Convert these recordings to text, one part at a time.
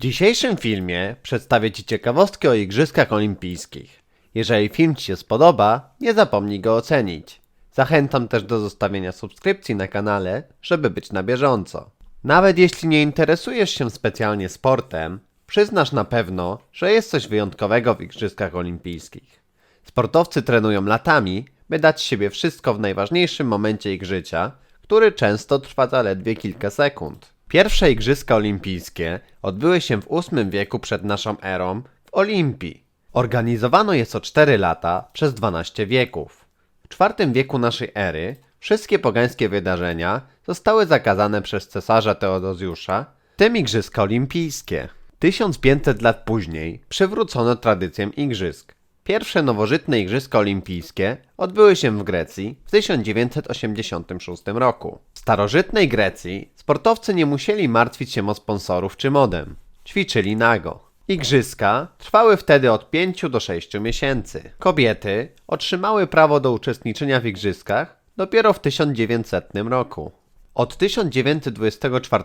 W dzisiejszym filmie przedstawię Ci ciekawostki o Igrzyskach Olimpijskich. Jeżeli film Ci się spodoba, nie zapomnij go ocenić. Zachęcam też do zostawienia subskrypcji na kanale, żeby być na bieżąco. Nawet jeśli nie interesujesz się specjalnie sportem, przyznasz na pewno, że jest coś wyjątkowego w Igrzyskach Olimpijskich. Sportowcy trenują latami, by dać siebie wszystko w najważniejszym momencie ich życia, który często trwa zaledwie kilka sekund. Pierwsze Igrzyska Olimpijskie odbyły się w VIII wieku przed naszą erą w Olimpii. Organizowano je co 4 lata przez 12 wieków. W IV wieku naszej ery wszystkie pogańskie wydarzenia zostały zakazane przez cesarza Teodozjusza, w tym Igrzyska Olimpijskie. 1500 lat później przywrócono tradycję igrzysk. Pierwsze nowożytne Igrzyska Olimpijskie odbyły się w Grecji w 1986 roku. W starożytnej Grecji sportowcy nie musieli martwić się o sponsorów czy modę. Ćwiczyli nago. Igrzyska trwały wtedy od 5 do 6 miesięcy. Kobiety otrzymały prawo do uczestniczenia w igrzyskach dopiero w 1900 roku. Od 1924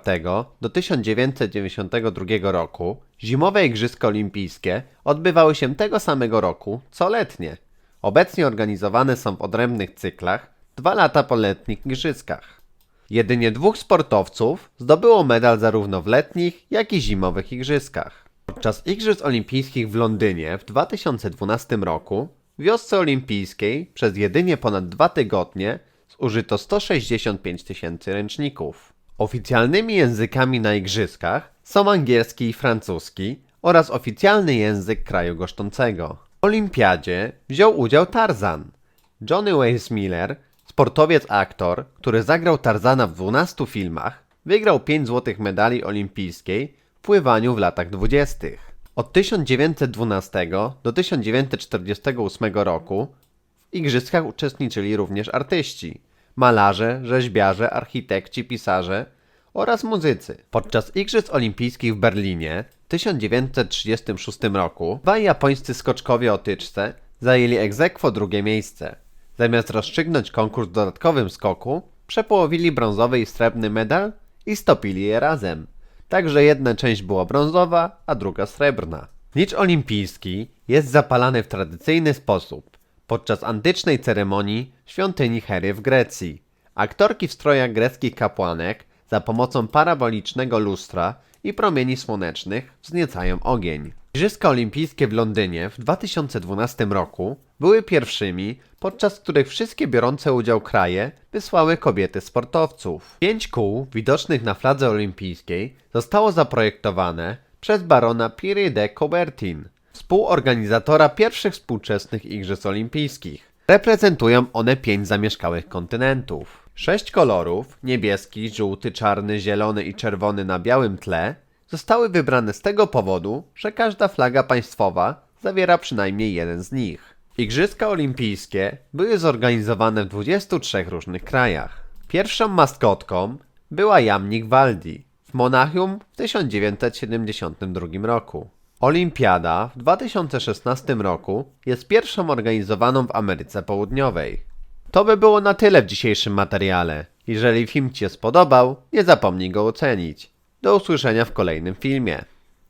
do 1992 roku zimowe Igrzyska Olimpijskie odbywały się tego samego roku co letnie. Obecnie organizowane są w odrębnych cyklach dwa lata po letnich Igrzyskach. Jedynie dwóch sportowców zdobyło medal zarówno w letnich, jak i zimowych Igrzyskach. Podczas Igrzysk Olimpijskich w Londynie w 2012 roku wiosce olimpijskiej przez jedynie ponad dwa tygodnie zużyto 165 tysięcy ręczników. Oficjalnymi językami na igrzyskach są angielski i francuski oraz oficjalny język kraju goszczącego. W olimpiadzie wziął udział Tarzan. Johnny Wales Miller, sportowiec-aktor, który zagrał Tarzana w 12 filmach, wygrał 5 złotych medali olimpijskiej w pływaniu w latach 20. Od 1912 do 1948 roku w igrzyskach uczestniczyli również artyści, malarze, rzeźbiarze, architekci, pisarze oraz muzycy. Podczas Igrzysk Olimpijskich w Berlinie w 1936 roku dwaj japońscy skoczkowie o tyczce zajęli aequo drugie miejsce. Zamiast rozstrzygnąć konkurs w dodatkowym skoku, przepołowili brązowy i srebrny medal i stopili je razem. Także jedna część była brązowa, a druga srebrna. Licz olimpijski jest zapalany w tradycyjny sposób podczas antycznej ceremonii świątyni Hery w Grecji. Aktorki w strojach greckich kapłanek za pomocą parabolicznego lustra i promieni słonecznych wzniecają ogień. Igrzyska Olimpijskie w Londynie w 2012 roku były pierwszymi, podczas których wszystkie biorące udział kraje wysłały kobiety sportowców. Pięć kół widocznych na fladze olimpijskiej zostało zaprojektowane przez barona Pierre de Coubertin, współorganizatora pierwszych współczesnych Igrzysk Olimpijskich. Reprezentują one pięć zamieszkałych kontynentów. Sześć kolorów niebieski, żółty, czarny, zielony i czerwony na białym tle zostały wybrane z tego powodu, że każda flaga państwowa zawiera przynajmniej jeden z nich. Igrzyska Olimpijskie były zorganizowane w 23 różnych krajach. Pierwszą maskotką była jamnik Waldi w Monachium w 1972 roku. Olimpiada w 2016 roku jest pierwszą organizowaną w Ameryce Południowej. To by było na tyle w dzisiejszym materiale. Jeżeli film Ci się spodobał, nie zapomnij go ocenić. Do usłyszenia w kolejnym filmie.